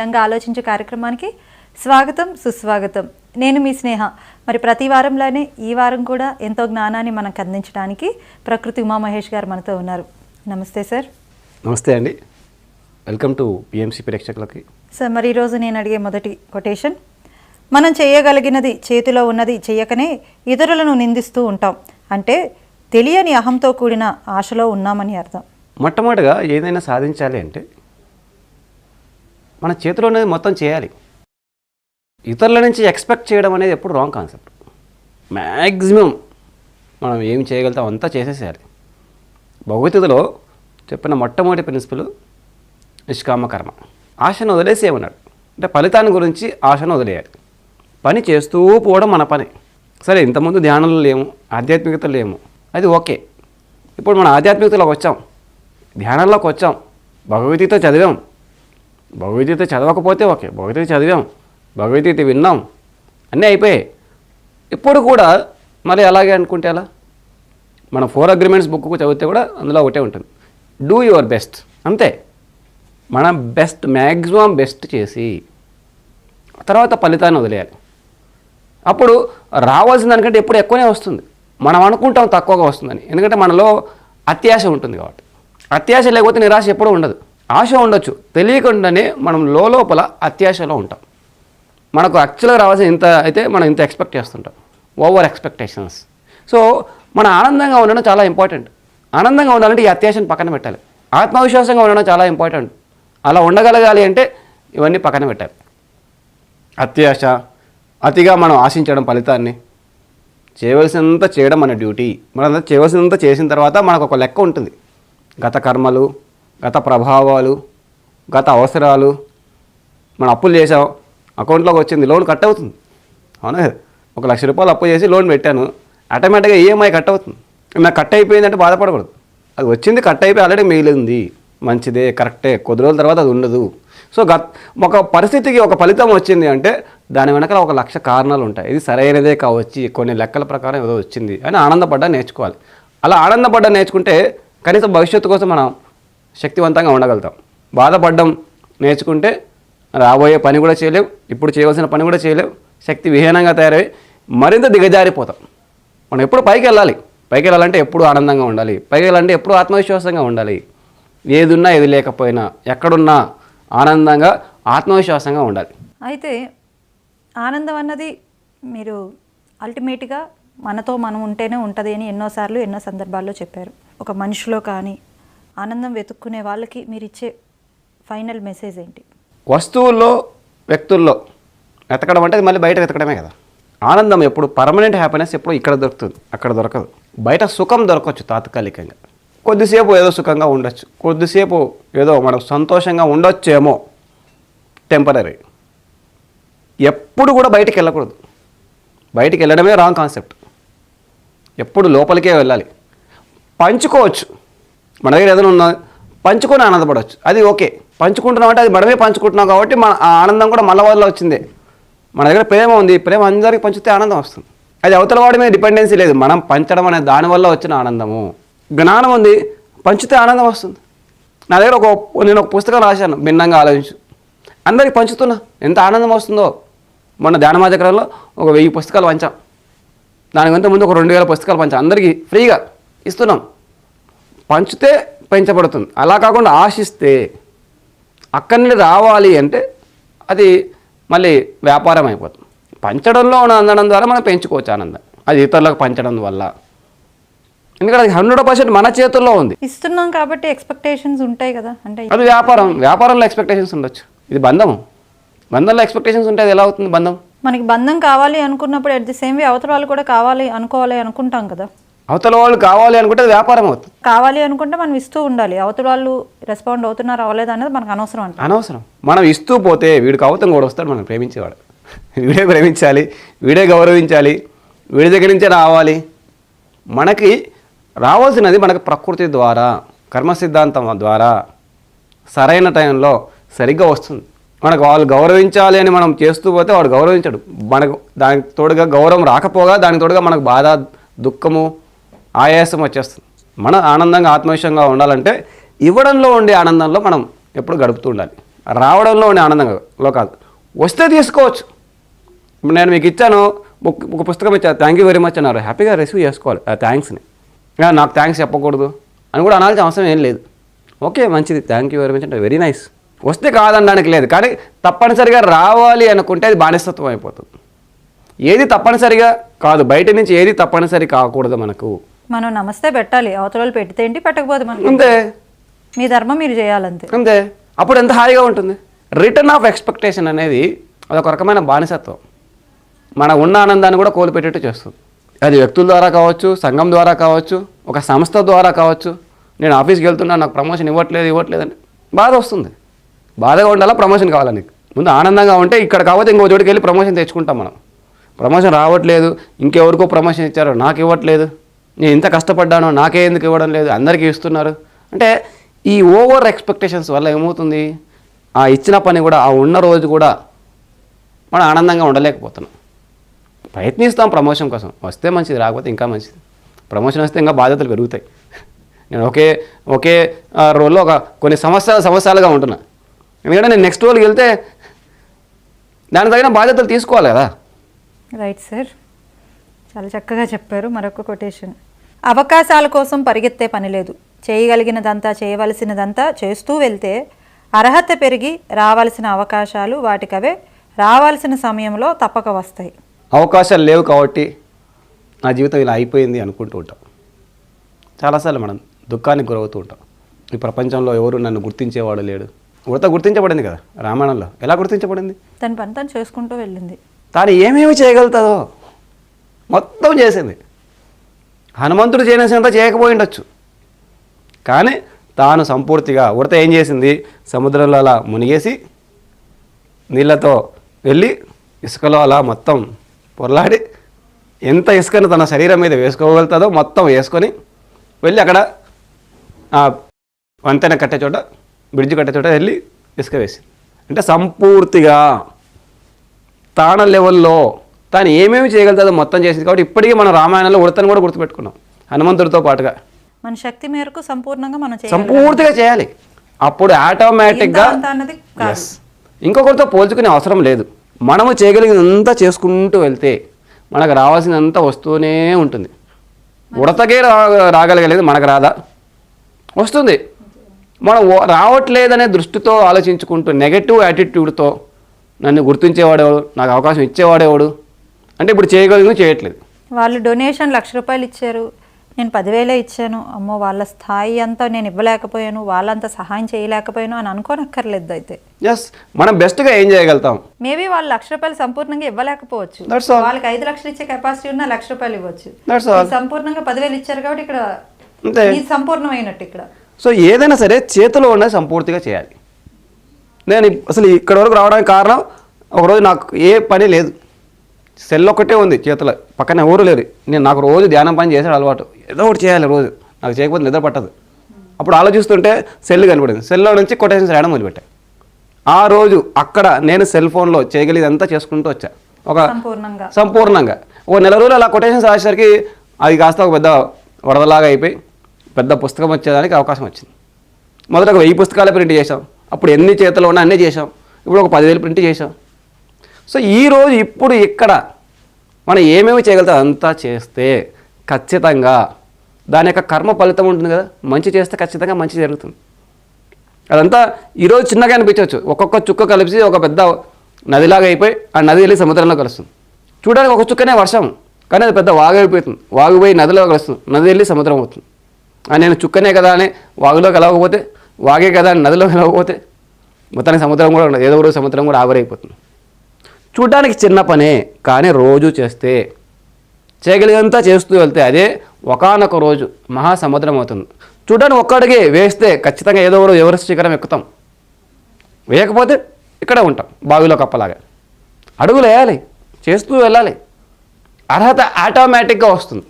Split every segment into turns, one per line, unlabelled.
భిన్నంగా ఆలోచించే కార్యక్రమానికి స్వాగతం సుస్వాగతం. నేను మీ స్నేహ. మరి ప్రతి వారంలోనే ఈ వారం కూడా ఎంతో జ్ఞానాన్ని మనకు అందించడానికి ప్రకృతి ఉమామహేష్ గారు మనతో ఉన్నారు. నమస్తే సార్.
నమస్తే అండి. వెల్కమ్ టు పిఎంసి ప్రేక్షకులకి.
సార్ మరి ఈరోజు నేను అడిగే మొదటి కొటేషన్. మనం చేయగలిగినది చేతిలో ఉన్నది చేయకనే ఇతరులను నిందిస్తూ ఉంటాం. అంటే తెలియని అహంతో కూడిన ఆశలో ఉన్నామని అర్థం.
మొట్టమొదటిగా ఏదైనా సాధించాలి అంటే మన చేతిలో ఉన్నది మొత్తం చేయాలి. ఇతరుల నుంచి ఎక్స్పెక్ట్ చేయడం అనేది ఎప్పుడు రాంగ్ కాన్సెప్ట్ మ్యాక్సిమం మనం ఏం చేయగలుగుతాం అంతా చేసేసేయాలి. భగవద్గీతలో చెప్పిన మొట్టమొదటి ప్రిన్సిపల్ నిష్కామ కర్మ. ఆశను వదిలేసేయమన్నాడు. అంటే ఫలితాన్ని గురించి ఆశను వదిలేయాలి. పని చేస్తూ పోవడం మన పని. సరే ఇంతకుముందు ధ్యానంలో లేము ఆధ్యాత్మికత లేము. అది ఓకే. ఇప్పుడు మన ఆధ్యాత్మికతలోకి వచ్చాం. ధ్యానంలోకి వచ్చాం. భగవద్గీత చదివాం. భగవద్గీత చదవకపోతే ఓకే భగవద్గీత చదివాం భగవద్గీత విన్నాం అన్నీ అయిపోయాయి. ఇప్పుడు కూడా మరి అలాగే అనుకుంటే ఎలా? మన ఫోర్ అగ్రిమెంట్స్ బుక్ చదివితే కూడా అందులో ఒకటే ఉంటుంది. డూ యువర్ బెస్ట్ అంతే. మనం బెస్ట్ మ్యాక్సిమం బెస్ట్ చేసి తర్వాత ఫలితాన్ని వదిలేయాలి. అప్పుడు రావాల్సిన దానికంటే ఎప్పుడు ఎక్కువనే వస్తుంది. మనం అనుకుంటాం తక్కువగా వస్తుందని. ఎందుకంటే మనలో అత్యాశ ఉంటుంది కాబట్టి. అత్యాశ లేకపోతే నిరాశ ఎప్పుడూ ఉండదు. ఆశ ఉండొచ్చు. తెలియకుండానే మనం లోపల అత్యాశలో ఉంటాం. మనకు యాక్చువల్గా రావాల్సిన ఇంత అయితే మనం ఇంత ఎక్స్పెక్ట్ చేస్తుంటాం. ఓవర్ ఎక్స్పెక్టేషన్స్ సో మన ఆనందంగా ఉండడం చాలా ఇంపార్టెంట్ ఆనందంగా ఉండాలంటే ఈ అత్యాశను పక్కన పెట్టాలి. ఆత్మవిశ్వాసంగా ఉండడం చాలా ఇంపార్టెంట్ అలా ఉండగలగాలి అంటే ఇవన్నీ పక్కన పెట్టాలి. అత్యాశ అతిగా మనం ఆశించడం ఫలితాన్ని చేయవలసినంత చేయడం మన డ్యూటీ మనం చేయవలసినంత చేసిన తర్వాత మనకు ఒక లెక్క ఉంటుంది. గత కర్మలు గత ప్రభావాలు గత అవసరాలు మనం అప్పులు చేసాం అకౌంట్లోకి వచ్చింది లోన్ కట్ అవుతుంది. అవునా? ఒక లక్ష రూపాయలు అప్పు చేసి లోన్ పెట్టాను ఆటోమేటిక్గా ఈఎంఐ కట్ అవుతుంది. నాకు కట్ అయిపోయిందంటే బాధపడకూడదు. అది వచ్చింది కట్ అయిపోయి ఆల్రెడీ మిగిలింది. మంచిదే కరెక్టే. కొద్ది రోజుల తర్వాత అది ఉండదు. సో గత ఒక పరిస్థితికి ఒక ఫలితం వచ్చింది అంటే దాని వెనకాల ఒక లక్ష కారణాలు ఉంటాయి. ఇది సరైనదే కావచ్చు కొన్ని లెక్కల ప్రకారం ఏదో వచ్చింది అని ఆనందపడ్డా నేర్చుకోవాలి. అలా ఆనందపడ్డా నేర్చుకుంటే కనీసం భవిష్యత్తు కోసం మనం శక్తివంతంగా ఉండగలుగుతాం. బాధపడడం నేర్చుకుంటే రాబోయే పని కూడా చేయలేవు ఇప్పుడు చేయవలసిన పని కూడా చేయలేవు శక్తి విహీనంగా తయారై మరింత దిగజారిపోతాం. మనం ఎప్పుడు పైకి వెళ్ళాలి? పైకి వెళ్ళాలంటే ఎప్పుడు ఆనందంగా ఉండాలి? పైకి వెళ్ళాలంటే ఎప్పుడు ఆత్మవిశ్వాసంగా ఉండాలి? ఏది ఉన్నా ఏది లేకపోయినా ఎక్కడున్నా ఆనందంగా ఆత్మవిశ్వాసంగా ఉండాలి.
అయితే ఆనందం అన్నది మీరు అల్టిమేట్గా మనతో మనం ఉంటేనే ఉంటుంది అని ఎన్నోసార్లు ఎన్నో సందర్భాల్లో చెప్పారు. ఒక మనిషిలో కానీ ఆనందం వెతుక్కునే వాళ్ళకి మీరు ఇచ్చే ఫైనల్ మెసేజ్ ఏంటి?
వస్తువుల్లో వ్యక్తుల్లో వెతకడం అంటే అది మళ్ళీ బయట వెతకడమే కదా. ఆనందం ఎప్పుడు పర్మనెంట్ హ్యాపీనెస్ ఎప్పుడు ఇక్కడ దొరుకుతుంది అక్కడ దొరకదు. బయట సుఖం దొరకవచ్చు తాత్కాలికంగా. కొద్దిసేపు ఏదో సుఖంగా ఉండొచ్చు కొద్దిసేపు ఏదో మనం సంతోషంగా ఉండొచ్చేమో టెంపరీ ఎప్పుడు కూడా బయటికి వెళ్ళకూడదు. బయటికి వెళ్ళడమే రాంగ్ కాన్సెప్ట్ ఎప్పుడు లోపలికే వెళ్ళాలి. పంచుకోవచ్చు. మన దగ్గర ఏదైనా ఉన్నా పంచుకొని ఆనందపడవచ్చు. అది ఓకే. పంచుకుంటున్నాం అంటే అది మనమే పంచుకుంటున్నాం కాబట్టి మన ఆనందం కూడా మళ్ళ వల్ల వచ్చిందే. మన దగ్గర ప్రేమ ఉంది. ప్రేమ అందరికీ పంచితే ఆనందం వస్తుంది. అది అవతల వాడి మీద డిపెండెన్సీ లేదు. మనం పంచడం అనే దానివల్ల వచ్చిన ఆనందము. జ్ఞానం ఉంది. పంచితే ఆనందం వస్తుంది. నా దగ్గర ఒక నేను ఒక పుస్తకం రాశాను. భిన్నంగా ఆలోచించు. అందరికి పంచుతున్నా. ఎంత ఆనందం వస్తుందో. మొన్న ధ్యానమాచక్రంలో ఒక వెయ్యి పుస్తకాలు పంచాం. దానికంటే ముందు ఒక రెండు వేల పుస్తకాలు పంచాం. అందరికీ ఫ్రీగా ఇస్తున్నాం. పంచితే పెంచబడుతుంది. అలా కాకుండా ఆశిస్తే అక్కడి నుండి రావాలి అంటే అది మళ్ళీ వ్యాపారం అయిపోతుంది. పంచడంలో ఉన్న అందడం ద్వారా మనం పెంచుకోవచ్చు ఆనందం. అది ఇతరులకు పంచడం వల్ల. ఎందుకంటే అది హండ్రెడ్ పర్సెంట్ మన చేతుల్లో ఉంది.
ఇస్తున్నాం కాబట్టి ఎక్స్పెక్టేషన్స్ ఉంటాయి కదా. అంటే
అది వ్యాపారం. వ్యాపారంలో ఎక్స్పెక్టేషన్స్ ఉండొచ్చు. ఇది బంధము. బంధంలో ఎక్స్పెక్టేషన్స్ ఉంటే అది ఎలా అవుతుంది బంధం?
మనకి బంధం కావాలి అనుకున్నప్పుడు అట్ ది సేమ్ వే అవతల వాళ్ళు కూడా కావాలి అనుకోవాలి అనుకుంటాం కదా.
అవతల వాళ్ళు కావాలి అనుకుంటే అది వ్యాపారం అవుతుంది.
కావాలి అనుకుంటే మనం ఇస్తూ ఉండాలి. అవతల వాళ్ళు రెస్పాండ్ అవుతున్నారు అవ్వలేదు అనేది మనకు అనవసరం అంట
అనవసరం. మనం ఇస్తూ పోతే వీడికి అవతం కూడా వస్తాడు మనం ప్రేమించేవాడు. వీడే ప్రేమించాలి వీడే గౌరవించాలి వీడి దగ్గర నుంచే రావాలి. మనకి రావాల్సినది మనకు ప్రకృతి ద్వారా కర్మ సిద్ధాంతం ద్వారా సరైన టైంలో సరిగ్గా వస్తుంది. మనకు వాళ్ళు గౌరవించాలి అని మనం చేస్తూ పోతే వాడు గౌరవించడు. మనకు దానికి తోడుగా గౌరవం రాకపోగా దానికి తోడుగా మనకు బాధ దుఃఖము ఆయాసం వచ్చేస్తుంది. మన ఆనందంగా ఆత్మవిషయంగా ఉండాలంటే ఇవ్వడంలో ఉండే ఆనందంలో మనం ఎప్పుడు గడుపుతూ ఉండాలి. రావడంలో ఉండే ఆనందంలో కాదు. వస్తే తీసుకోవచ్చు. ఇప్పుడు నేను మీకు ఇచ్చాను ఒక ఒక పుస్తకం ఇచ్చాను థ్యాంక్ యూ వెరీ మచ్ అన్నారు. హ్యాపీగా రిసీవ్ చేసుకోవాలి ఆ థ్యాంక్స్ని. నాకు థ్యాంక్స్ చెప్పకూడదు అని కూడా అనాల్సిన అవసరం ఏం లేదు. ఓకే మంచిది. థ్యాంక్ యూ వెరీ మచ్ అంటే వెరీ నైస్. వస్తే కాదనడానికి లేదు కానీ తప్పనిసరిగా రావాలి అనుకుంటే అది బానిసత్వం అయిపోతుంది. ఏది తప్పనిసరిగా కాదు బయట నుంచి ఏది తప్పనిసరి కాకూడదు మనకు.
మనం నమస్తే పెట్టాలి. అవతల పెడితే ఏంటి పెట్టకపోతే మనం
అంతే.
మీ ధర్మం మీరు చేయాలంతే.
అంతే. అప్పుడు ఎంత హాయిగా ఉంటుంది? రిటర్న్ ఆఫ్ ఎక్స్పెక్టేషన్ అనేది అదొక రకమైన బానిసత్వం. మన ఉన్న ఆనందాన్ని కూడా కోల్పెట్టేట్టు చేస్తుంది. అది వ్యక్తుల ద్వారా కావచ్చు సంఘం ద్వారా కావచ్చు ఒక సంస్థ ద్వారా కావచ్చు. నేను ఆఫీస్కి వెళ్తున్నా నాకు ప్రమోషన్ ఇవ్వట్లేదు ఇవ్వట్లేదని బాధ వస్తుంది. బాధగా ఉండాలా? ప్రమోషన్ కావాలా నీకు? ముందు ఆనందంగా ఉంటే ఇక్కడ కాకపోతే ఇంకో చోటుకి వెళ్ళి ప్రమోషన్ తెచ్చుకుంటాం మనం. ప్రమోషన్ రావట్లేదు ఇంకెవరికో ప్రమోషన్ ఇచ్చారో నాకు ఇవ్వట్లేదు. నేను ఇంత కష్టపడ్డానో నాకే ఎందుకు ఇవ్వడం లేదు? అందరికీ ఇస్తున్నారు. అంటే ఈ ఓవర్ ఎక్స్పెక్టేషన్స్ వల్ల ఏమవుతుంది? ఆ ఇచ్చిన పని కూడా ఆ ఉన్న రోజు కూడా మనం ఆనందంగా ఉండలేకపోతున్నాం. ప్రయత్నిస్తాం ప్రమోషన్ కోసం. వస్తే మంచిది రాకపోతే ఇంకా మంచిది. ప్రమోషన్ వస్తే ఇంకా బాధ్యతలు పెరుగుతాయి. నేను ఒకే ఒకే ఆ, రోల్లో ఒక కొన్ని సంవత్సరాలు సంవత్సరాలుగా ఉంటున్నా. ఎందుకంటే నేను నెక్స్ట్ రోల్కి వెళ్తే దానికి తగిన బాధ్యతలు తీసుకోవాలి కదా.
రైట్ సార్ చాలా చక్కగా చెప్పారు. మరొక కొటేషన్ అవకాశాల కోసం పరిగెత్తే పని లేదు. చేయగలిగినదంతా చేయవలసినదంతా చేస్తూ వెళ్తే అర్హత పెరిగి రావాల్సిన అవకాశాలు వాటికవే. రావాల్సిన సమయంలో తప్పక వస్తాయి.
అవకాశాలు లేవు కాబట్టి నా జీవితం ఇలా అయిపోయింది అనుకుంటూ ఉంటాం. చాలాసార్లు మనం దుఃఖానికి గురవుతూ ఉంటాం. ఈ ప్రపంచంలో ఎవరు నన్ను గుర్తించేవాడు లేడు. ఉడత గుర్తించబడింది కదా రామాయణంలో. ఎలా గుర్తించబడింది?
తన పని తను చేసుకుంటూ వెళ్ళింది.
తాను ఏమేమి చేయగలుగుతుందో మొత్తం చేసింది. హనుమంతుడు చేయనసినంత చేయకపోయి ఉండొచ్చు. కానీ తాను సంపూర్తిగా ఉడత ఏం చేసింది? సముద్రంలో అలా మునిగేసి నీళ్ళతో వెళ్ళి ఇసుకలో అలా మొత్తం పొరలాడి ఎంత ఇసుకను తన శరీరం మీద వేసుకోగలుగుతుందో మొత్తం వేసుకొని వెళ్ళి అక్కడ ఆ వంతెన కట్టే చోట బ్రిడ్జ్ కట్టే చోట వెళ్ళి ఇసుక వేసింది. అంటే సంపూర్తిగా తాన లెవెల్లో తాను ఏమేమి చేయగలుగుతుందో మొత్తం చేసింది. కాబట్టి ఇప్పటికీ మనం రామాయణంలో ఉడతను కూడా గుర్తుపెట్టుకున్నాం. హనుమంతుడితో పాటుగా.
మన శక్తి మేరకు సంపూర్ణంగా మనం చేయాలి
సంపూర్తిగా చేయాలి. అప్పుడు ఆటోమేటిక్గా ఇంకొకరితో పోల్చుకునే అవసరం లేదు. మనము చేయగలిగినంత చేసుకుంటూ వెళ్తే మనకు రావాల్సినంత వస్తూనే ఉంటుంది. ఉడతకే రా రాగలగలేదు మనకు రాదా? వస్తుంది. మనం రావట్లేదనే దృష్టితో ఆలోచించుకుంటూ నెగటివ్ యాటిట్యూడ్తో నన్ను గుర్తించేవాడేవాడు? నాకు అవకాశం ఇచ్చేవాడేవాడు? అంటే ఇప్పుడు చేయగలిగిన చేయట్లేదు.
వాళ్ళు డొనేషన్ లక్ష రూపాయలు ఇచ్చారు. నేను పదివేలే ఇచ్చాను. అమ్మో వాళ్ళ స్థాయి అంతా నేను ఇవ్వలేకపోయాను. వాళ్ళంతా సహాయం చేయలేకపోయాను అని అనుకోనక్కర్లేదు అయితే.
ఎస్ మనం బెస్ట్గా ఏం చేయగలుగుతాం?
మేబీ వాళ్ళు లక్ష రూపాయలు సంపూర్ణంగా ఇవ్వలేకపోవచ్చు. వాళ్ళకి ఐదు లక్షలు ఇచ్చే కెపాసిటీ ఉన్న లక్ష రూపాయలు ఇవ్వచ్చు. సంపూర్ణంగా పదివేలు ఇచ్చారు కాబట్టి ఇక్కడ సంపూర్ణమైనట్టు ఇక్కడ.
సో ఏదైనా సరే చేతిలో ఉన్నది సంపూర్తిగా చేయాలి. నేను అసలు ఇక్కడ వరకు రావడానికి కారణం ఒకరోజు నాకు ఏ పని లేదు. సెల్ ఒక్కటే ఉంది చేతిలో పక్కన ఎవరు లేరు నేను నాకు రోజు ధ్యానం పని చేసాడు అలవాటు. ఏదో ఒకటి చేయాలి రోజు. నాకు చేయకపోతే నిద్ర పట్టదు. అప్పుడు ఆలోచిస్తుంటే సెల్ కనపడింది సెల్లో నుంచి కొటేషన్స్ రాయడం మొదలుపెట్టా. ఆ రోజు అక్కడ నేను సెల్ ఫోన్లో చేయగలిగేదంతా చేసుకుంటూ వచ్చా. ఒక
సంపూర్ణంగా.
సంపూర్ణంగా. ఓ నెల రోజులు అలా కొటేషన్స్ రాసేసరికి అది కాస్త ఒక పెద్ద వరదలాగా అయిపోయి పెద్ద పుస్తకం వచ్చేదానికి అవకాశం వచ్చింది. మొదట ఒక వెయ్యి పుస్తకాలు ప్రింట్ చేసాం అప్పుడు ఎన్ని చేతులు ఉన్నా అన్నీ చేసాం ఇప్పుడు ఒక పదివేలు ప్రింట్ చేసాం సో ఈరోజు ఇప్పుడు ఇక్కడ మనం ఏమేమి చేయగలుగుతాం? అంతా చేస్తే ఖచ్చితంగా దాని యొక్క కర్మ ఫలితం ఉంటుంది కదా. మంచి చేస్తే ఖచ్చితంగా మంచి జరుగుతుంది. అదంతా ఈరోజు చిన్నగా అనిపించవచ్చు. ఒక్కొక్క చుక్క కలిసి ఒక పెద్ద నదిలాగా అయిపోయి ఆ నది వెళ్ళి సముద్రంలో కలుస్తుంది. చూడడానికి ఒక చుక్కనే వర్షం కానీ అది పెద్ద వాగు అయిపోతుంది. వాగు పోయి నదిలో కలుస్తుంది. నది వెళ్ళి సముద్రం అవుతుంది ఆ నేను చుక్కనే కదా అని వాగులో కలవకపోతే వాగే కదా అని నదిలో కలవకపోతే మొత్తానికి సముద్రం కూడా ఉండదు. ఏదో ఒక రోజు సముద్రం కూడా ఆవిరైపోతుంది. చూడడానికి చిన్న పనే కానీ రోజు చేస్తే చేయగలిగంతా చేస్తూ వెళ్తే అదే ఒకానొక రోజు మహాసముద్రం అవుతుంది. చూడడానికి ఒక్కడికి వేస్తే ఖచ్చితంగా ఏదో ఒక రోజు ఎవరెస్ట్ శిఖరం ఎక్కుతాం. వేయకపోతే ఇక్కడే ఉంటాం బావిలో కప్పలాగా. అడుగులు వేయాలి చేస్తూ వెళ్ళాలి. అర్హత ఆటోమేటిక్గా వస్తుంది.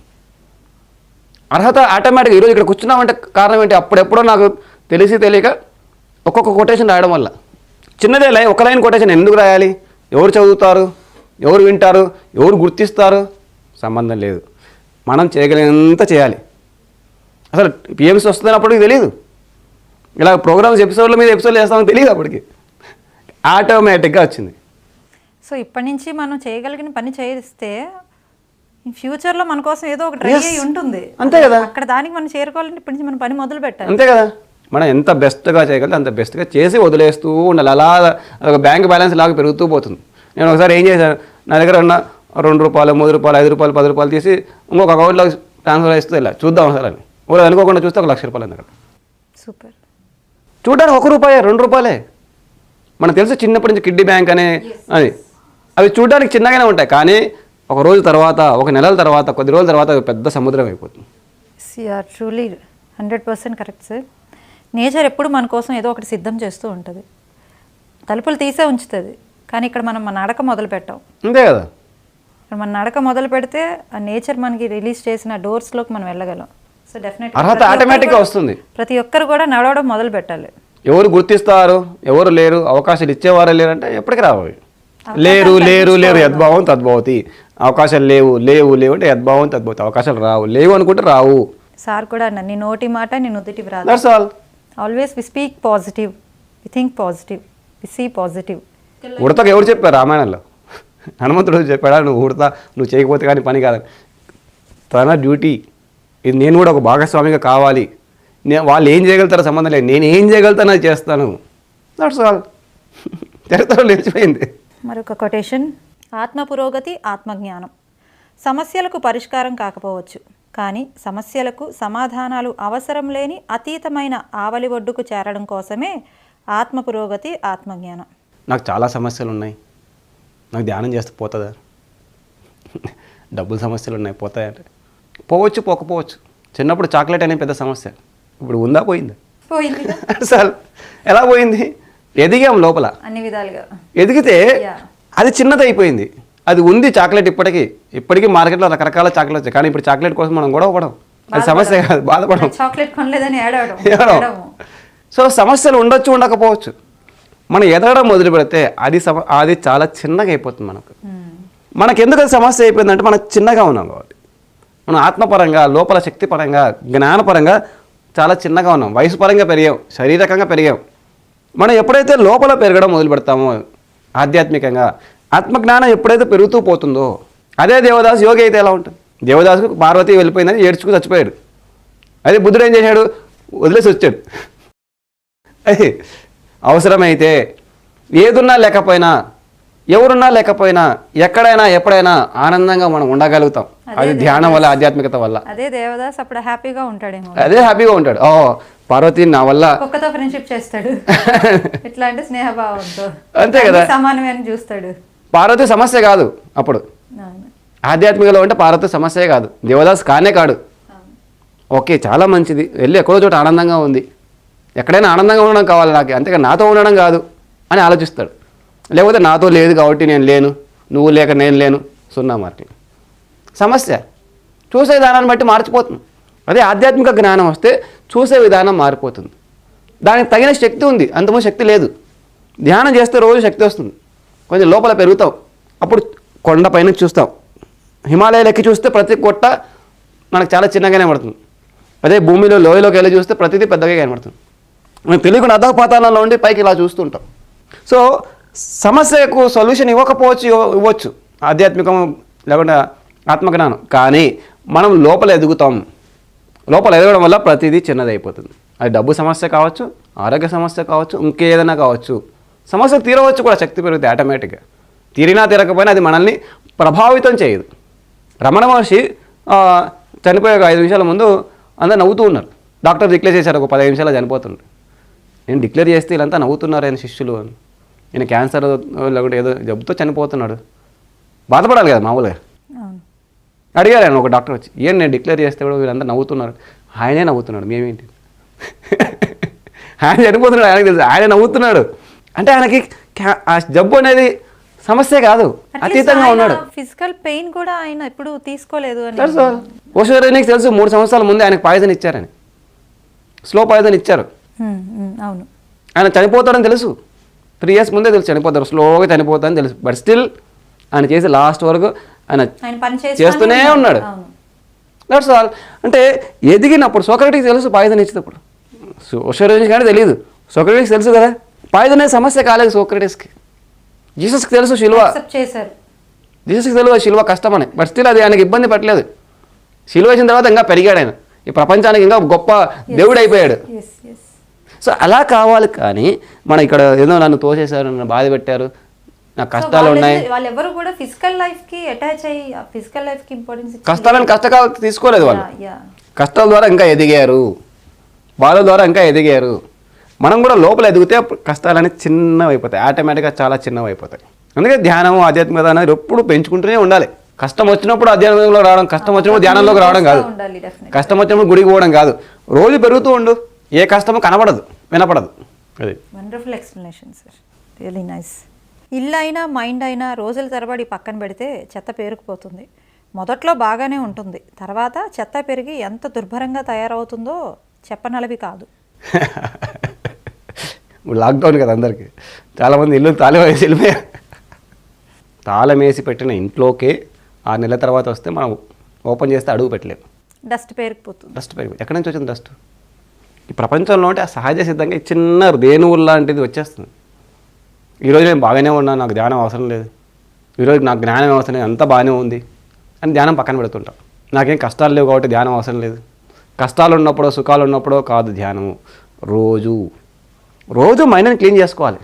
అర్హత ఆటోమేటిక్గా ఈరోజు ఇక్కడ కూర్చున్నామంటే కారణం ఏంటి? అప్పుడెప్పుడో నాకు తెలిసి తెలియక ఒక్కొక్క కొటేషన్ రాయడం వల్ల. చిన్నదే లై ఒక లైన్ కొటేషన్ ఎందుకు రాయాలి? ఎవరు చదువుతారు? ఎవరు వింటారు? ఎవరు గుర్తిస్తారు? సంబంధం లేదు. మనం చేయగలిగినంత చేయాలి. అసలు పిఎంసీ వస్తుందని అప్పటికి తెలియదు ఇలా ప్రోగ్రామ్స్ ఎపిసోడ్ల మీద ఎపిసోడ్లు చేస్తామని తెలియదు అప్పటికి. ఆటోమేటిక్గా వచ్చింది.
సో ఇప్పటి నుంచి మనం చేయగలిగిన పని చేస్తే ఫ్యూచర్లో మన కోసం ఏదో ఒకటి అయి ఉంటుంది.
అంతే కదా.
అక్కడ దానికి మనం చేరుకోవాలంటే ఇప్పటి నుంచి మనం పని మొదలు పెట్టాలి
అంతే కదా. మనం ఎంత బెస్ట్గా చేయగలితే అంత బెస్ట్గా చేసి వదిలేస్తూ ఉండాలి. అలా ఒక బ్యాంక్ బ్యాలెన్స్ లాగా పెరుగుతూ పోతుంది. నేను ఒకసారి ఏం చేశాను? నా దగ్గర ఉన్న రెండు రూపాయలు మూడు రూపాయలు ఐదు రూపాయలు పది రూపాయలు తీసి ఇంకొక అకౌంట్లో ట్రాన్స్ఫర్ చేస్తూ వెళ్ళా చూద్దాం ఒకసారి అని. ఒకరు అనుకోకుండా చూస్తే ఒక లక్ష రూపాయలు అక్కడ.
సూపర్.
చూడడానికి ఒక రూపాయే రెండు రూపాయలే. మనకు తెలుసు చిన్నప్పటి నుంచి కిడ్డీ బ్యాంక్ అనే అది. అవి చూడడానికి చిన్నగానే ఉంటాయి కానీ ఒక రోజు తర్వాత ఒక నెలల తర్వాత కొద్ది రోజుల తర్వాత పెద్ద సముద్రం అయిపోతుంది.
Truly hundred percent correct sir nature ఎప్పుడు మన కోసం ఏదో ఒకటి సిద్ధం చేస్తూ ఉంటుంది. తలుపులు తీసే ఉంచుతుంది. కానీ ఇక్కడ మనం మన నడక మొదలు పెట్టాం.
అంతే కదా?
ఇక్కడ మన నడక మొదలు పెడితే ఆ నేచర్ మనకి రిలీజ్ చేసిన డోర్స్లోకి మనం వెళ్ళగలం. సో డెఫినెట్
అర్హత ఆటోమేటిక్గా వస్తుంది.
ప్రతి ఒక్కరు కూడా నడవడం మొదలు పెట్టాలి.
ఎవరు గుర్తిస్తారు ఎవరు లేరు అవకాశాలు ఇచ్చేవారే లేరు అంటే ఎప్పటికి రావు అవి. లేరు లేరు లేరు యద్భావం తద్భవతి అవకాశాలు లేవు లేవు లేవు అంటే యద్భావం తద్భవతి అవకాశాలు రావు లేవు అనుకుంటే రావు.
సార్ కూడా అన్నారు నీ నోటి మాట నీ నుదుటి
all
always we speak positive we think positive we see positive
ఉడతకు ఎవరు చెప్పారు రామాయణంలో? హనుమంతుడు చెప్పాడా నువ్వు ఉడతా నువ్వు చేయకపోతే కానీ పని కాదని తన డ్యూటీ ఇది నేను కూడా ఒక భాగస్వామిగా కావాలి. నేను వాళ్ళు ఏం చేయగలుగుతారో సంబంధం లేదు. నేను ఏం చేయగలుగుతానో అది చేస్తాను. దట్స్ ఆల్ చరిత్రలో నిలిచిపోయింది.
మరొక కొటేషన్ ఆత్మ పురోగతి ఆత్మజ్ఞానం. సమస్యలకు పరిష్కారం కాకపోవచ్చు. కానీ సమస్యలకు సమాధానాలు అవసరం లేని అతీతమైన ఆవలి ఒడ్డుకు చేరడం కోసమే ఆత్మ పురోగతి ఆత్మజ్ఞానం.
నాకు చాలా సమస్యలు ఉన్నాయి నాకు ధ్యానం చేస్తే పోతుందా? డబ్బుల సమస్యలు ఉన్నాయి పోతాయంటే. పోవచ్చు పోకపోవచ్చు. చిన్నప్పుడు చాక్లెట్ అనే పెద్ద సమస్య. ఇప్పుడు ఉందా పోయిందా?
పోయింది.
అసలు ఎలా పోయింది? ఎదిగాం లోపల.
అన్ని విధాలుగా.
ఎదిగితే. అది చిన్నది అయిపోయింది అది ఉంది చాక్లెట్ ఇప్పటికీ. ఇప్పటికీ మార్కెట్లో రకరకాల చాక్లెట్ వచ్చాయి కానీ ఇప్పుడు చాక్లెట్ కోసం మనం గొడవ పడం అది సమస్య కాదు బాధపడం
చాక్లెట్ కొనలేదని ఏడవడం.
సో సమస్యలు ఉండొచ్చు ఉండకపోవచ్చు. మనం ఎదగడం మొదలు పెడితే అది సమ అది చాలా చిన్నగా అయిపోతుంది మనకు. మనకి ఎందుకు అది సమస్య అయిపోయిందంటే మనం చిన్నగా ఉన్నాం కాబట్టి మనం ఆత్మపరంగా లోపల శక్తి పరంగా జ్ఞానపరంగా చాలా చిన్నగా ఉన్నాం. వయసు పరంగా పెరిగాం శారీరకంగా పెరిగాం. మనం ఎప్పుడైతే లోపల పెరగడం మొదలు పెడతామో ఆధ్యాత్మికంగా ఆత్మజ్ఞానం ఎప్పుడైతే పెరుగుతూ పోతుందో అదే దేవదాసు యోగి అయితే ఎలా ఉంటుంది? దేవదాసుకు పార్వతి వెళ్ళిపోయిందని ఏడ్చుకు చచ్చిపోయాడు. అదే బుద్ధుడు ఏం చేశాడు? వదిలేసి వచ్చాడు. అది అవసరమైతే ఏదున్నా లేకపోయినా ఎవరున్నా లేకపోయినా ఎక్కడైనా ఎప్పుడైనా ఆనందంగా మనం ఉండగలుగుతాం. అది ధ్యానం వల్ల ఆధ్యాత్మికత వల్ల.
అదే దేవదాస్ అప్పుడు హ్యాపీగా ఉంటాడేమో.
అదే హ్యాపీగా ఉంటాడు. ఓ పార్వతి నా వల్ల
కుక్కతో ఫ్రెండ్షిప్ చేస్తాడు. ఎట్లా అంటే స్నేహభావంతో.
అంతే కదా.
సమానమే చూస్తాడు.
పార్వతి సమస్య కాదు అప్పుడు. ఆధ్యాత్మికలో అంటే పార్వతి సమస్యే కాదు. దేవదాస్ కానే కాడు. ఓకే చాలా మంచిది. వెళ్ళి ఎక్కడో చోట ఆనందంగా ఉంది. ఎక్కడైనా ఆనందంగా ఉండడం కావాలి నాకు. అంతేగా నాతో ఉండడం కాదు అని ఆలోచిస్తాడు. లేకపోతే నాతో లేదు కాబట్టి నేను లేను. నువ్వు లేక నేను లేను. సున్నా మార్కింగ్ సమస్య. చూసే విధానాన్ని బట్టి మార్చిపోతుంది. అదే ఆధ్యాత్మిక జ్ఞానం వస్తే చూసే విధానం మారిపోతుంది. దానికి తగిన శక్తి ఉంది. అంతమంది శక్తి లేదు. ధ్యానం చేస్తే రోజు శక్తి వస్తుంది. కొంచెం లోపల పెరుగుతాం అప్పుడు కొండ పైన చూస్తాం హిమాలయాలు చూస్తే ప్రతి కొట్ట మనకు చాలా చిన్నగానే పడుతుంది అదే భూమిలో లోయలోకి వెళ్ళి చూస్తే ప్రతిదీ పెద్దగా కనబడుతుంది. మనం తెలియకుండా అధోపాతాలలో ఉండి పైకి ఇలా చూస్తుంటాం. సో సమస్యకు సొల్యూషన్ ఇవ్వకపోవచ్చు ఇవ్వచ్చు. ఆధ్యాత్మికం లేకుండా ఆత్మజ్ఞానం. కానీ మనం లోపల ఎదుగుతాం. లోపల ఎదగడం వల్ల ప్రతిదీ చిన్నది అయిపోతుంది అది డబ్బు సమస్య కావచ్చు ఆరోగ్య సమస్య కావచ్చు ఇంకేదైనా కావచ్చు. సమస్య తీరవచ్చు కూడా శక్తి పెరిగితే ఆటోమేటిక్గా తీరినా తీరకపోయినా అది మనల్ని ప్రభావితం చేయదు. రమణ మహర్షి చనిపోయే ఒక ఐదు నిమిషాల ముందు అందరు నవ్వుతూ ఉన్నారు. డాక్టర్ డిక్లేర్ చేశారు ఒక పదిహేను నిమిషాలు చనిపోతుండ్రు. నేను డిక్లేర్ చేస్తే వీళ్ళంతా నవ్వుతున్నారు ఆయన శిష్యులు అని. ఈయన క్యాన్సర్ లేకుంటే ఏదో జబ్బుతో చనిపోతున్నాడు. బాధపడాలి కదా మామూలుగా. అడిగారు ఆయన ఒక డాక్టర్ వచ్చి ఏం నేను డిక్లేర్ చేస్తే కూడా వీళ్ళంతా నవ్వుతున్నారు? ఆయనే నవ్వుతున్నాడు మేమేంటి? ఆయన చనిపోతున్నాడు ఆయనకి తెలుసు ఆయన నవ్వుతున్నాడు. అంటే ఆయనకి ఆ జబ్బు అనేది సమస్య కాదు. అతీతంగా ఉన్నాడు.
ఫిజికల్ పెయిన్ కూడా ఆయన ఎప్పుడు తీసుకోలేదు
తెలుసు. ఓషోరేనికి తెలుసు మూడు సంవత్సరాల ముందే ఆయనకు పాయిజన్ ఇచ్చారని. స్లో పాయిజన్ ఇచ్చారు.
అవును.
ఆయన చనిపోతాడని తెలుసు. త్రీ ఇయర్స్ ముందే తెలుసు చనిపోతారు. స్లోగా చనిపోతాడని తెలుసు. బట్ స్టిల్ ఆయన చేసి లాస్ట్ వరకు ఆయన
చేస్తానే
ఉన్నాడు. దట్స్ ఆల్ అంటే ఎదిగినప్పుడు సోక్రటీస్ తెలుసు పాయిజన్ ఇచ్చేటప్పుడు. సోషరేజ్ కానీ తెలియదు సోక్రటీస్ తెలుసు కదా? పాయిజన్ అనే సమస్య కాలేదు సోక్రటీస్కి. జీసస్కి తెలుసు శిలువ.
చేశారు.
జీసస్కి తెలుసు శిలువ కష్టమని బట్ స్టిల్ అది ఆయనకి ఇబ్బంది పట్టలేదు. శిలువ వేసిన తర్వాత ఇంకా పెరిగాడు ఆయన. ఈ ప్రపంచానికి ఇంకా గొప్ప దేవుడు అయిపోయాడు. సో అలా కావాలి కానీ మనం ఇక్కడ ఏదో నన్ను తోసేశారు నన్ను బాధ పెట్టారు నాకు కష్టాలు ఉన్నాయి.
వాళ్ళు ఎవరు కూడా ఫిజికల్ లైఫ్కి అటాచ్ అయ్యి ఫిజికల్ లైఫ్కి ఇంపార్టెన్స్
కష్టాలను కష్టకాలు తీసుకోలేదు వాళ్ళు. కష్టాల ద్వారా ఇంకా ఎదిగారు. బాధల ద్వారా ఇంకా ఎదిగారు. మనం కూడా లోపల ఎదిగితే అప్పుడు కష్టాలన్నీ చిన్నవి అయిపోతాయి ఆటోమేటిక్గా చాలా చిన్నవి అయిపోతాయి అందుకే ధ్యానం ఆధ్యాత్మికత అనేది ఎప్పుడు పెంచుకుంటూనే ఉండాలి. కష్టం వచ్చినప్పుడు ఆధ్యాత్మికంలో రావడం కష్టం వచ్చినప్పుడు ధ్యానంలోకి రావడం కాదు. కష్టం వచ్చినప్పుడు గుడికి పోవడం కాదు. రోజు పెరుగుతూ ఉండు. ఏ కష్టము కనబడదు వినపడదు. అది.
Wonderful explanation sir really nice ఇల్లు అయినా మైండ్ అయినా రోజుల తరబడి పక్కన పెడితే చెత్త పేరుకుపోతుంది. మొదట్లో బాగానే ఉంటుంది. తర్వాత చెత్త పెరిగి ఎంత దుర్భరంగా తయారవుతుందో చెప్పనలవి కాదు.
ఇప్పుడు లాక్డౌన్ కదా అందరికీ. చాలామంది ఇల్లు తాళం వేసి వెళ్ళిపోయారు తాళం వేసి పెట్టిన ఇంట్లోకే ఆరు నెలల తర్వాత వస్తే మనం ఓపెన్ చేస్తే అడుగు పెట్టలేము
డస్ట్ పేరుకుపోతుంది.
డస్ట్ పెరిగి ఎక్కడి నుంచి వచ్చింది డస్ట్ ఈ ప్రపంచంలో ఉంటే ఆ సహజ సిద్ధంగా ఈ చిన్న రేణువులు లాంటిది వచ్చేస్తుంది. ఈరోజు నేను బాగానే ఉన్నాను నాకు ధ్యానం అవసరం లేదు. ఈరోజు నాకు జ్ఞానం అవసరం లేదు అంతా బాగానే ఉంది అని ధ్యానం పక్కన పెడుతుంటాం. నాకేం కష్టాలు లేవు కాబట్టి ధ్యానం అవసరం లేదు. కష్టాలు ఉన్నప్పుడో సుఖాలు ఉన్నప్పుడో కాదు ధ్యానము. రోజు రోజు మైండ్ని క్లీన్ చేసుకోవాలి.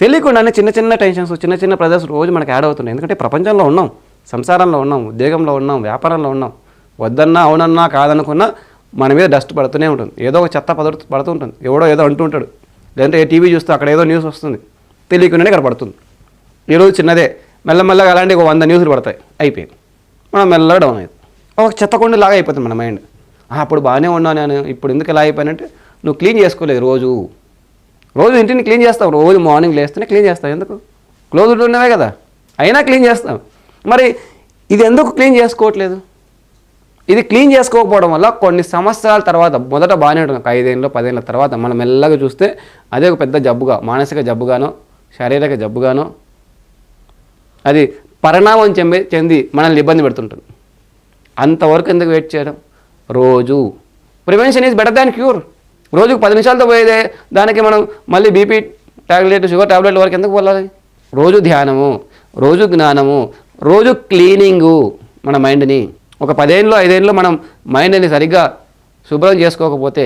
తెలియకుండానే చిన్న చిన్న టెన్షన్స్ చిన్న చిన్న ప్రదర్శన రోజు మనకు యాడ్ అవుతున్నాయి. ఎందుకంటే ప్రపంచంలో ఉన్నాం సంసారంలో ఉన్నాం ఉద్యోగంలో ఉన్నాం వ్యాపారంలో ఉన్నాం. వద్దన్నా అవునన్నా కాదనుకున్నా మన మీద డస్ట్ పడుతూనే ఉంటుంది. ఏదో ఒక చెత్త పద పడుతూ ఉంటుంది. ఎవడో ఏదో అంటూ ఉంటాడు. లేదంటే ఏ టీవీ చూస్తే అక్కడ ఏదో న్యూస్ వస్తుంది. తెలియకుండానే ఇక్కడ పడుతుంది. ఈరోజు చిన్నదే. మెల్లమెల్లగా అలాంటి ఒక వంద న్యూస్లు పడతాయి. అయిపోయింది. మనం మెల్లగా డౌన్ అయ్యింది ఒక చెత్త లాగా అయిపోతుంది మన మైండ్. అప్పుడు బాగానే ఉన్నాను నేను. ఇప్పుడు ఎందుకు ఇలా అయిపోయానంటే నువ్వు క్లీన్ చేసుకోలేదు రోజు. రోజు ఇంటిని క్లీన్ చేస్తాం రోజు మార్నింగ్ లేస్తేనే క్లీన్ చేస్తాం. ఎందుకు? క్లోజ్ ఉన్నవే కదా. అయినా క్లీన్ చేస్తాం. మరి ఇది ఎందుకు క్లీన్ చేసుకోవట్లేదు? ఇది క్లీన్ చేసుకోకపోవడం వల్ల కొన్ని సంవత్సరాల తర్వాత మొదట బాగానే ఉంటుంది. ఒక ఐదేళ్ళు పదేళ్ళ తర్వాత మనం మెల్లగా చూస్తే అదే ఒక పెద్ద జబ్బుగా మానసిక జబ్బుగానో శారీరక జబ్బుగానో అది పరిణామం చెంది చెంది మనల్ని ఇబ్బంది పెడుతుంటుంది. అంతవరకు ఎందుకు వెయిట్ చేయడం? రోజు. Prevention is better than cure రోజుకు పది నిమిషాలతో పోయేదే. దానికి మనం మళ్ళీ బీపీ ట్యాబ్లెట్ షుగర్ ట్యాబ్లెట్ వరకు ఎందుకు వెళ్ళాలి రోజు ధ్యానము రోజు జ్ఞానము రోజు క్లీనింగు మన మైండ్ని. ఒక పదేళ్ళు ఐదేళ్ళు మనం మైండ్ని సరిగ్గా శుభ్రం చేసుకోకపోతే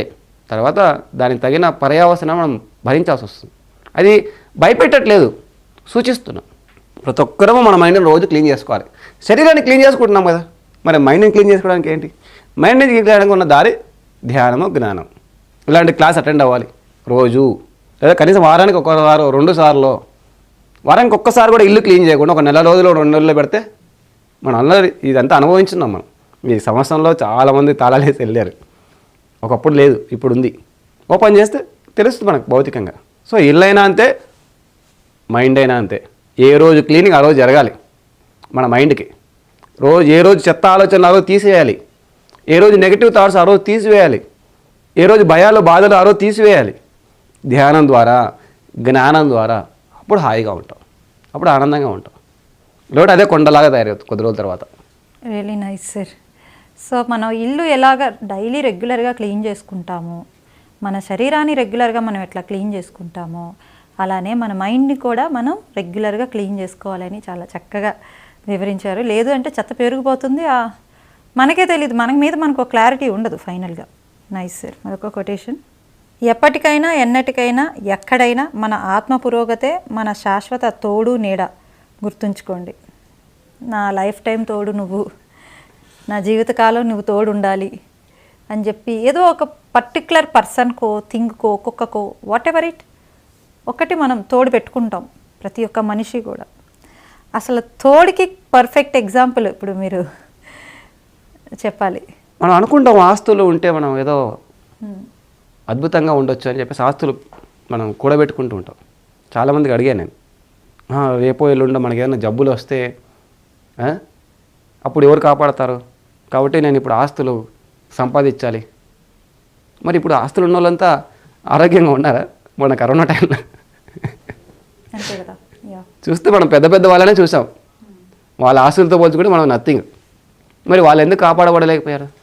తర్వాత దానికి తగిన పర్యావసన మనం భరించాల్సి వస్తుంది. అది భయపెట్టట్లేదు సూచిస్తున్నాం. ప్రతి ఒక్కరము మన మైండ్ని రోజు క్లీన్ చేసుకోవాలి. శరీరాన్ని క్లీన్ చేసుకుంటున్నాం కదా. మరి మైండ్ని క్లీన్ చేసుకోవడానికి ఏంటి? మైండ్ని క్లీన్ చేయడానికి ఉన్న దారి ధ్యానము జ్ఞానం. ఇలాంటి క్లాస్ అటెండ్ అవ్వాలి. రోజు. లేదా కనీసం వారానికి ఒక రెండు సార్లు. వారానికి ఒక్కసారి కూడా ఇల్లు క్లీన్ చేయకుండా ఒక నెల రోజులు రెండు నెలలు పెడితే మనం అందరి ఇదంతా అనుభవించున్నాం మనం. ఈ సంవత్సరంలో చాలామంది తాళాలేసి వెళ్ళారు. ఒకప్పుడు లేదు ఇప్పుడు ఉంది ఓపెన్ చేస్తే తెలుస్తుంది మనకు భౌతికంగా. సో ఇల్లు అయినా అంతే మైండ్ అయినా అంతే. ఏ రోజు క్లీనింగ్ ఆ రోజు జరగాలి. మన మైండ్కి. రోజు ఏ రోజు చెత్త ఆలోచన ఆ రోజు తీసేయాలి. ఏ రోజు నెగిటివ్ థాట్స్ ఆ రోజు తీసివేయాలి. ఏ రోజు భయాలు బాధలు ఆ రోజు తీసివేయాలి. ధ్యానం ద్వారా జ్ఞానం ద్వారా అప్పుడు హాయిగా ఉంటాం. అప్పుడు ఆనందంగా ఉంటాం. లేకపోతే అదే కొండలాగా తయారవుతుంది కొద్ది రోజుల తర్వాత.
రియలీ నైస్ సార్ సో మనం ఇల్లు ఎలాగ డైలీ రెగ్యులర్గా క్లీన్ చేసుకుంటాము? మన శరీరాన్ని రెగ్యులర్గా మనం ఎట్లా క్లీన్ చేసుకుంటామో? అలానే మన మైండ్ని కూడా మనం రెగ్యులర్గా క్లీన్ చేసుకోవాలని చాలా చక్కగా వివరించారు. లేదు అంటే చెత్త పెరిగిపోతుంది. మనకే తెలియదు మన మీద మనకు క్లారిటీ ఉండదు ఫైనల్గా. నైస్ సార్ మరొక కొటేషన్ ఎప్పటికైనా ఎన్నటికైనా ఎక్కడైనా మన ఆత్మ పురోగతే మన శాశ్వత తోడు నీడ. గుర్తుంచుకోండి. నా లైఫ్ టైం తోడు నువ్వు. నా జీవితకాలం నువ్వు తోడు ఉండాలి అని చెప్పి ఏదో ఒక పర్టికులర్ పర్సన్కో థింగ్కో కుక్కకో వాట్ ఎవర్ ఇట్ ఒకటి మనం తోడు పెట్టుకుంటాం. ప్రతి ఒక్క మనిషి కూడా. అసలు తోడికి పర్ఫెక్ట్ ఎగ్జాంపుల్ ఇప్పుడు మీరు చెప్పాలి.
మనం అనుకుంటాం ఆస్తులు ఉంటే మనం ఏదో అద్భుతంగా ఉండొచ్చు అని చెప్పేసి ఆస్తులు మనం కూడబెట్టుకుంటూ ఉంటాం. చాలామందికి అడిగాను నేను. "ఆ, రేపో ఎల్లుండో మనకి ఏదైనా జబ్బులు వస్తే అప్పుడు ఎవరు కాపాడతారు? కాబట్టి నేను ఇప్పుడు ఆస్తులు సంపాదించాలి. మరి ఇప్పుడు ఆస్తులు ఉన్న వాళ్ళంతా ఆరోగ్యంగా ఉన్నారా? మన కరోనా టైంలో. చూస్తే మనం పెద్ద పెద్ద వాళ్ళనే చూసాం. వాళ్ళ ఆస్తులతో పోల్చుకుంటే మనం నథింగ్ మరి వాళ్ళు ఎందుకు కాపాడబడలేకపోయారు?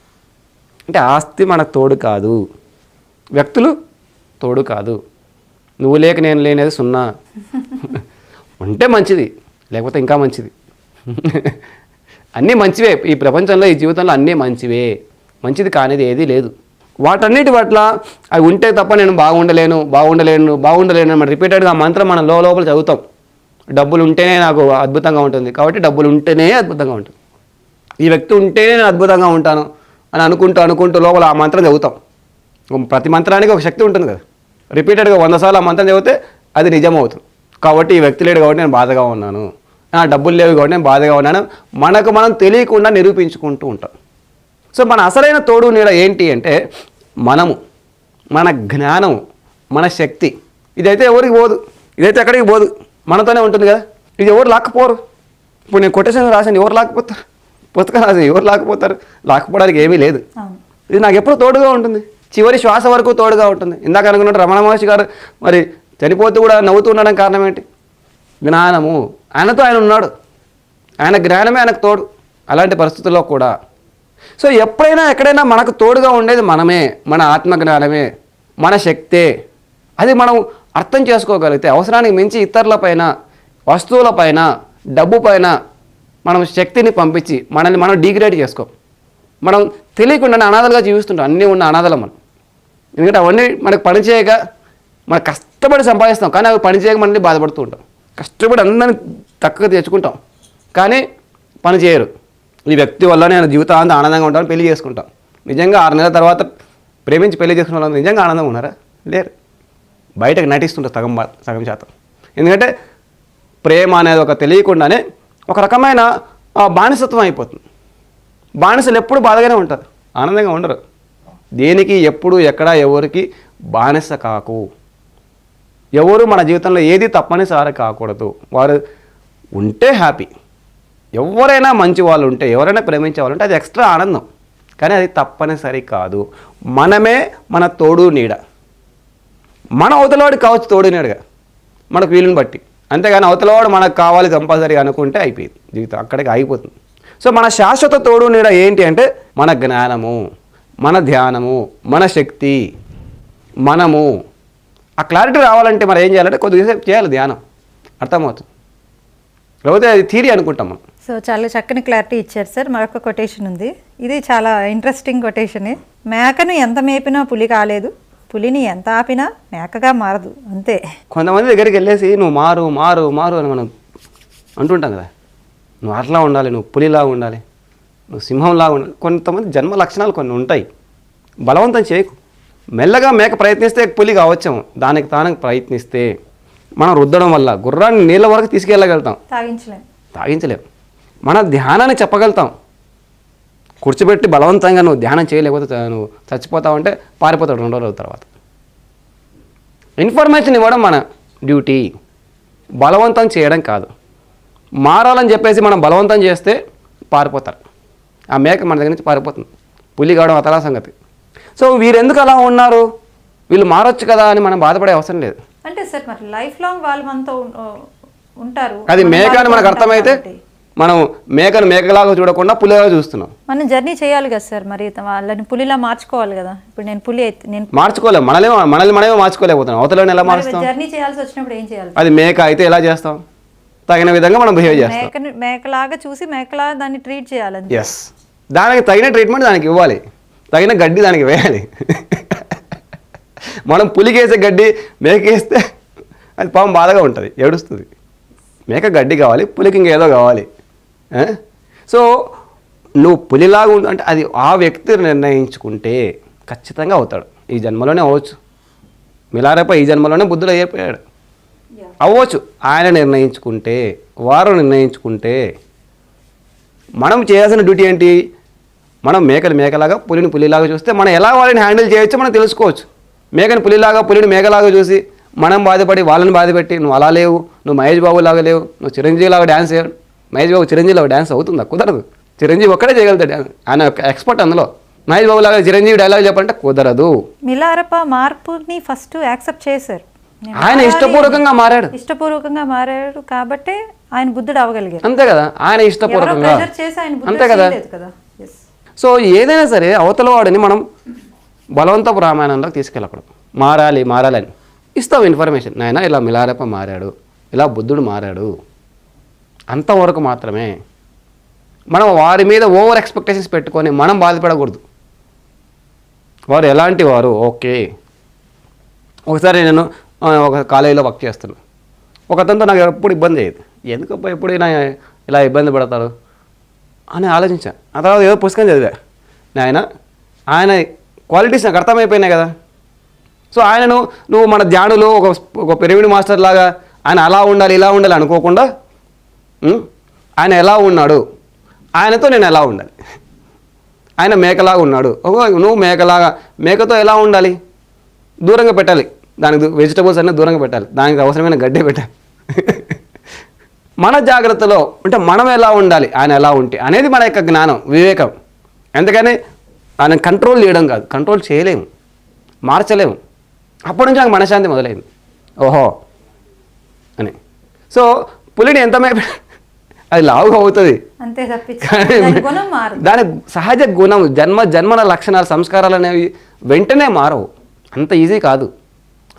అంటే ఆస్తి మనకు తోడు కాదు. వ్యక్తులు తోడు కాదు. నువ్వు లేక నేను లేనేది సున్నా. ఉంటే మంచిది లేకపోతే ఇంకా మంచిది. అన్నీ మంచివే. ఈ ప్రపంచంలో ఈ జీవితంలో అన్నీ మంచివే. మంచిది కానిది ఏదీ లేదు. వాటన్నిటి పట్ల అవి ఉంటే తప్ప నేను బాగుండలేను బాగుండలేను బాగుండలేను మనం రిపీటెడ్గా మంత్రం మనం లోపల చదువుతాం. డబ్బులు ఉంటేనే నాకు అద్భుతంగా ఉంటుంది. కాబట్టి డబ్బులు ఉంటేనే అద్భుతంగా ఉంటుంది. ఈ వ్యక్తి ఉంటేనే నేను అద్భుతంగా ఉంటాను. అని అనుకుంటూ అనుకుంటూ లోపల ఆ మంత్రం చదువుతాం. ప్రతి మంత్రానికి ఒక శక్తి ఉంటుంది కదా. రిపీటెడ్గా వంద సార్లు ఆ మంత్రం చదివితే అది నిజం అవుతుంది కాబట్టి ఈ వ్యక్తి లేడు కాబట్టి నేను బాధగా ఉన్నాను. నా డబ్బులు లేవు కాబట్టి నేను బాధగా ఉన్నాను. మనకు మనం తెలియకుండా నిరూపించుకుంటూ ఉంటాం. సో మన అసలైన తోడు నీడ ఏంటి అంటే మనము మన జ్ఞానము మన శక్తి. ఇదైతే ఎవరికి పోదు. ఇదైతే ఎక్కడికి పోదు. మనతోనే ఉంటుంది కదా. ఇది ఎవరు లాక్కపోరు. ఇప్పుడు నేను కొటేషన్ రాశాను ఎవరు లాక్కపోతారు? పుస్తకం రాశాను ఎవరు లాక్కపోతారు? లాక్కపోవడానికి ఏమీ లేదు. ఇది నాకు ఎప్పుడు తోడుగా ఉంటుంది. చివరి శ్వాస వరకు తోడుగా ఉంటుంది. ఇందాక అనుకున్నట్టు రమణ మహర్షి గారు మరి చనిపోతూ కూడా నవ్వుతూ ఉండడం కారణం ఏంటి జ్ఞానము. ఆయనతో ఆయన ఉన్నాడు. ఆయన జ్ఞానమే ఆయనకు తోడు. అలాంటి పరిస్థితుల్లో కూడా. సో ఎప్పుడైనా ఎక్కడైనా మనకు తోడుగా ఉండేది మనమే. మన ఆత్మజ్ఞానమే. మన శక్తే. అది మనం అర్థం చేసుకోగలిగితే అవసరానికి మించి ఇతరులపైన వస్తువులపైన డబ్బు పైన మనం శక్తిని పంపించి మనల్ని మనం డిగ్రేడ్ చేసుకోం. మనం తెలియకుండానే అనాథలుగా జీవిస్తుంటాం. అన్నీ ఉన్న అనాథలం మనం. ఎందుకంటే అవన్నీ మనకు పని చేయక మనం కష్టపడి సంపాదిస్తాం. కానీ అవి పని చేయక మనల్ని బాధపడుతూ ఉంటాం. కష్టపడి అందరిని తక్కువ తెచ్చుకుంటాం. కానీ పని చేయరు. ఈ వ్యక్తి వల్ల నేను జీవితాంతం ఆనందంగా ఉంటాను పెళ్ళి చేసుకుంటాం. నిజంగా ఆరు నెలల తర్వాత ప్రేమించి పెళ్ళి చేసుకున్న వాళ్ళు నిజంగా ఆనందంగా ఉన్నారా? లేరు. బయటకు నటిస్తుంటారు సగం సగం శాతం. ఎందుకంటే ప్రేమ అనేది ఒక తెలియకుండానే ఒక రకమైన ఆ, బానిసత్వం అయిపోతుంది. బానిసలు ఎప్పుడు బాధగానే ఉంటారు. ఆనందంగా ఉండరు. దేనికి ఎప్పుడు ఎక్కడ ఎవరికి బానిస కాకు. ఎవరు మన జీవితంలో ఏది తప్పనిసరి కాకూడదు. వారు ఉంటే హ్యాపీ. ఎవరైనా మంచి వాళ్ళు ఉంటే ఎవరైనా ప్రేమించే వాళ్ళు ఉంటే అది ఎక్స్ట్రా ఆనందం. కానీ అది తప్పనిసరి కాదు. మనమే మన తోడు నీడ. మన అవతలవాడికి కావచ్చు తోడు నీడగా. మనకు వీలుని బట్టి. అంతేగాని అవతలవాడు మనకు కావాలి కంపల్సరీ అనుకుంటే అయిపోయింది జీవితం అక్కడికి అయిపోతుంది సో మన శాశ్వత తోడు నీడ ఏంటి అంటే మన జ్ఞానము మన ధ్యానము మన శక్తి మనము. ఆ క్లారిటీ రావాలంటే మనం ఏం చేయాలంటే కొద్దిసేపు చేయాలి ధ్యానం. అర్థమవుతుంది. లేకపోతే అది థీరీ అనుకుంటాం మనం.
సో చాలా చక్కని క్లారిటీ ఇచ్చారు సార్. మరొక కొటేషన్ ఉంది. ఇది చాలా ఇంట్రెస్టింగ్ కొటేషనే మేకను ఎంత మేపినా పులి కాలేదు. పులిని ఎంత ఆపినా మేకగా మారదు అంతే.
కొంతమంది దగ్గరికి వెళ్ళేసి నువ్వు మారు మారు మారు అని మనం అంటుంటాం కదా. నువ్వు అట్లా ఉండాలి నువ్వు పులిలా ఉండాలి నువ్వు సింహంలా ఉండాలి. కొంతమంది జన్మ లక్షణాలు కొన్ని ఉంటాయి. బలవంతం చేయకు. మెల్లగా మేక ప్రయత్నిస్తే పులి కావచ్చాము. దానికి తాను ప్రయత్నిస్తే మనం రుద్దడం వల్ల గుర్రాన్ని నీళ్ళ వరకు తీసుకెళ్ళగలుగుతాం.
తాగించలేం.
తాగించలేం. మన ధ్యానాన్ని చెప్పగలుగుతాం. కూర్చోబెట్టి బలవంతంగా నువ్వు ధ్యానం చేయలేకపోతే నువ్వు చచ్చిపోతావు అంటే పారిపోతాడు రెండో రోజుల తర్వాత. ఇన్ఫర్మేషన్ ఇవ్వడం మన డ్యూటీ. బలవంతం చేయడం కాదు. మారాలని చెప్పేసి మనం బలవంతం చేస్తే పారిపోతారు. ఆ మేక మన దగ్గర నుంచి పారిపోతుంది. పులి కావడం అతలా సంగతి. సో వీరెందుకు అలా ఉన్నారు? వీళ్ళు మారొచ్చు కదా అని మనం బాధపడే అవసరం లేదు.
అంటే సార్ మరి లైఫ్ లాంగ్ వాళ్ళు మనతో ఉంటారు.
అది మేక అని మనకు అర్థమైతే. మనం మేకను మేకలాగా చూడకుండా పులిగా చూస్తున్నాం.
మనం జర్నీ చేయాలి కదా సార్ మరి వాళ్ళని పులిలా మార్చుకోవాలి కదా. ఇప్పుడు నేను పులి అయితే నేను
మార్చుకోలేం. మనల్ని మనల్ని మనమే మార్చుకోలేకపోతున్నాం. అవతలని ఎలా మారుస్తాం
జర్నీ చేయాల్సి వచ్చినప్పుడు ఏం చేయాలి?
అది మేక అయితే ఎలా చేస్తాం? తగిన విధంగా మనం బిహేవ్ చేస్తాం.
మేకలాగా చూసి మేకలా దాన్ని ట్రీట్ చేయాలి.
ఎస్ దానికి తగిన ట్రీట్మెంట్ దానికి ఇవ్వాలి. తగిన గడ్డి దానికి వేయాలి. మనం పులికేసే గడ్డి మేకేస్తే అది పాపం బాధగా ఉంటుంది ఏడుస్తుంది. మేక గడ్డి కావాలి పులికి ఇంకేదో కావాలి? సో నువ్వు పులిలాగా ఉండు అంటే అది ఆ వ్యక్తి నిర్ణయించుకుంటే ఖచ్చితంగా అవుతాడు. ఈ జన్మలోనే అవ్వచ్చు. మిలారేప ఈ జన్మలోనే బుద్ధుడు అయిపోయాడు. అవ్వచ్చు. ఆయన నిర్ణయించుకుంటే వారు నిర్ణయించుకుంటే మనం చేయాల్సిన డ్యూటీ ఏంటి? మనం మేకలు మేకలాగా పులిని పులిలాగా చూస్తే మనం ఎలా వాళ్ళని హ్యాండిల్ చేయొచ్చో మనం తెలుసుకోవచ్చు. మేకని పులిలాగా పులిని మేకలాగా చూసి మనం బాధపడి వాళ్ళని బాధపెట్టి నువ్వు అలా లేవు. నువ్వు మహేష్ బాబు లాగా లేవు. నువ్వు చిరంజీవి లాగా డ్యాన్స్ చేయవు మహేష్ బాబు చిరంజీవి లాగా డ్యాన్స్ అవుతుందా? కుదరదు. చిరంజీవి ఒక్కడే చేయగలుగుతాడు డ్యాన్స్ ఆయన ఎక్స్పర్ట్ అందులో. మహేష్ బాబు లాగా చిరంజీవి డైలాగ్ చెప్పాలంటే కుదరదు.
మిలారప్ప మార్పుని ఫస్ట్ యాక్సెప్ట్ చేశారు.
ఆయన ఇష్టపూర్వకంగా మారాడు.
ఇష్టపూర్వకంగా మారాడు కాబట్టే ఆయన బుద్ధుడు అవ్వగలిగారు
అంతే కదా. ఆయన ఇష్టపూర్వకంగా. అంతే కదా. సో ఏదైనా సరే అవతల వాడిని మనం బలవంతపు రామాయణంలోకి తీసుకెళ్ళకూడదు. మారాలి మారాలని. ఇస్తావు ఇన్ఫర్మేషన్ నాయన ఇలా మిలారప్ప మారాడు. ఇలా బుద్ధుడు మారాడు. అంతవరకు మాత్రమే మనం వారి మీద ఓవర్ ఎక్స్పెక్టేషన్స్ పెట్టుకొని మనం బాధపడకూడదు. వారు ఎలాంటి వారు? ఓకే. ఒకసారి నేను ఒక కాలేజీలో వర్క్ చేస్తున్నాను ఒక అతనితో నాకు ఎప్పుడు ఇబ్బంది అయ్యేది. ఎందుకు ఎప్పుడు ఇలా ఇబ్బంది పడతారు? అని ఆలోచించాను ఆ తర్వాత ఏదో పుస్తకం చదివా. ఆయన ఆయన క్వాలిటీస్ నాకు అర్థమైపోయినాయి కదా. సో ఆయనను నువ్వు మన ధ్యానులు ఒక ఒక పిరమిడ్ మాస్టర్ లాగా ఆయన అలా ఉండాలి ఇలా ఉండాలి అనుకోకుండా ఆయన ఎలా ఉన్నాడు? ఆయనతో నేను ఎలా ఉండాలి? ఆయన మేకలాగా ఉన్నాడు. నువ్వు మేకలాగా మేకతో ఎలా ఉండాలి? దూరంగా పెట్టాలి. దానికి వెజిటబుల్స్ అన్నీ దూరంగా పెట్టాలి. దానికి అవసరమైన గడ్డి పెట్టాలి. మన జాగ్రత్తలో అంటే మనం ఎలా ఉండాలి? ఆయన ఎలా ఉంటే అనేది మన యొక్క జ్ఞానం వివేకం. ఎందుకని? ఆయన కంట్రోల్ చేయడం కాదు. కంట్రోల్ చేయలేము. మార్చలేము. అప్పటి నుంచి నాకు మనశ్శాంతి మొదలైంది. ఓహో. అని. సో పులిని ఎంత మే అది లావుగా అవుతుంది. కానీ
దాని
సహజ గుణం జన్మ జన్మల లక్షణాలు సంస్కారాలు అనేవి వెంటనే మారవు. అంత ఈజీ కాదు.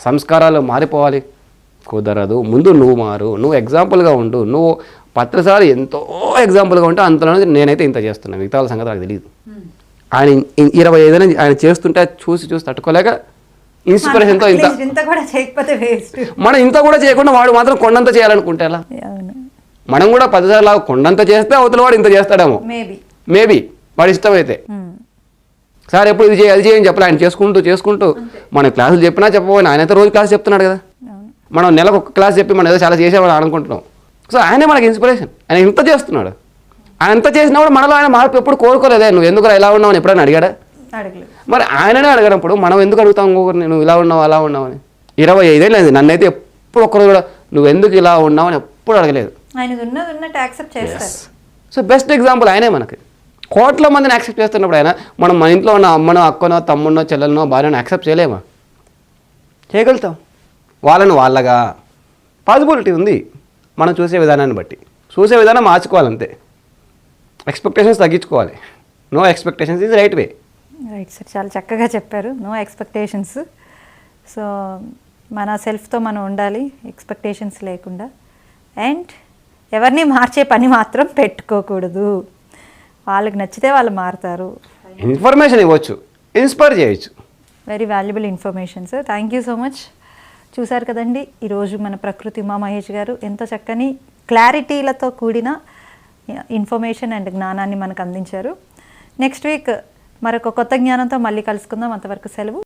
సంస్కారాలు మారిపోవాలి. కుదరదు. ముందు నువ్వు మారు. నువ్వు ఎగ్జాంపుల్గా ఉండు. నువ్వు పత్రసారి ఎంతో ఎగ్జాంపుల్గా ఉంటే అంతలో నేనైతే ఇంత చేస్తున్నాను మిగతా వాళ్ళ సంగతి నాకు తెలియదు ఆయన ఇరవై ఐదు నుంచి ఆయన చేస్తుంటే చూసి చూసి తట్టుకోలేక ఇన్స్పిరేషన్తో ఇంత మనం ఇంత కూడా చేయకుండా వాడు మాత్రం కొండంత చేయాలనుకుంటే ఎలా? మనం కూడా పదిసార్లు కొండంత చేస్తే అవతల వాడు ఇంత చేస్తాడేమో.
మేబీ
మేబీ వాడి ఇష్టమైతే. సార్ ఎప్పుడు ఇది చేయి అది చేయని చెప్పలే. ఆయన చేసుకుంటూ చేసుకుంటూ. మన క్లాసులు చెప్పినా చెప్పబోయినా ఆయన అయితే రోజు క్లాస్ చెప్తున్నాడు కదా. మనం నెలకు ఒక క్లాస్ చెప్పి మనం ఏదో చాలా చేసేవాడు అనుకుంటున్నాం. సో ఆయనే మనకి ఇన్స్పిరేషన్ ఆయన ఇంత చేస్తున్నాడు. ఆయన ఎంత చేసినా కూడా మనలో ఆయన మార్పు ఎప్పుడు కోరుకోలేదే. నువ్వు ఎందుకు ఇలా ఉన్నావు అని ఎప్పుడైనా అడిగాడా? మరి ఆయననే అడగనప్పుడు మనం ఎందుకు అడుగుతాం ఇంకొకరిని? నువ్వు ఇలా ఉన్నావు అలా ఉన్నావు అని. ఇరవై ఐదేళ్ళు నన్నైతే ఎప్పుడు ఒక్కరు కూడా నువ్వు ఎందుకు ఇలా ఉన్నావు అని ఎప్పుడు అడగలేదు.
ఆయన ఉన్నది ఉన్నట్టు యాక్సెప్ట్ చేస్తారు.
సో బెస్ట్ ఎగ్జాంపుల్ ఆయనే మనకి. కోట్ల మందిని యాక్సెప్ట్ చేస్తున్నప్పుడు ఆయన మనం మన ఇంట్లో ఉన్న అమ్మనో అక్కనో తమ్మునో చెల్లెలనో భార్యనో యాక్సెప్ట్ చేయలేమా? చేయగలుగుతాం. వాళ్ళని వాళ్ళగా. పాసిబిలిటీ ఉంది. మనం చూసే విధానాన్ని బట్టి. చూసే విధానం మార్చుకోవాలంతే. ఎక్స్పెక్టేషన్స్ తగ్గించుకోవాలి. No expectations is right way
right sir చాలా చక్కగా చెప్పారు. నో ఎక్స్పెక్టేషన్స్ సో మన సెల్ఫ్తో మనం ఉండాలి. ఎక్స్పెక్టేషన్స్ లేకుండా. అండ్ ఎవరిని మార్చే పని మాత్రం పెట్టుకోకూడదు. వాళ్ళకి నచ్చితే వాళ్ళు మారుతారు.
ఇన్ఫర్మేషన్ ఇవ్వచ్చు ఇన్స్పైర్ చేయొచ్చు.
Very valuable information sir thank you so much చూశారు కదండి ఈరోజు మన ప్రకృతి ఉమా మహేష్ గారు ఎంతో చక్కని క్లారిటీలతో కూడిన ఇన్ఫర్మేషన్ అండ్ జ్ఞానాన్ని మనకు అందించారు. నెక్స్ట్ వీక్ మరొక కొత్త జ్ఞానంతో మళ్ళీ కలుసుకుందాం. అంతవరకు సెలవు.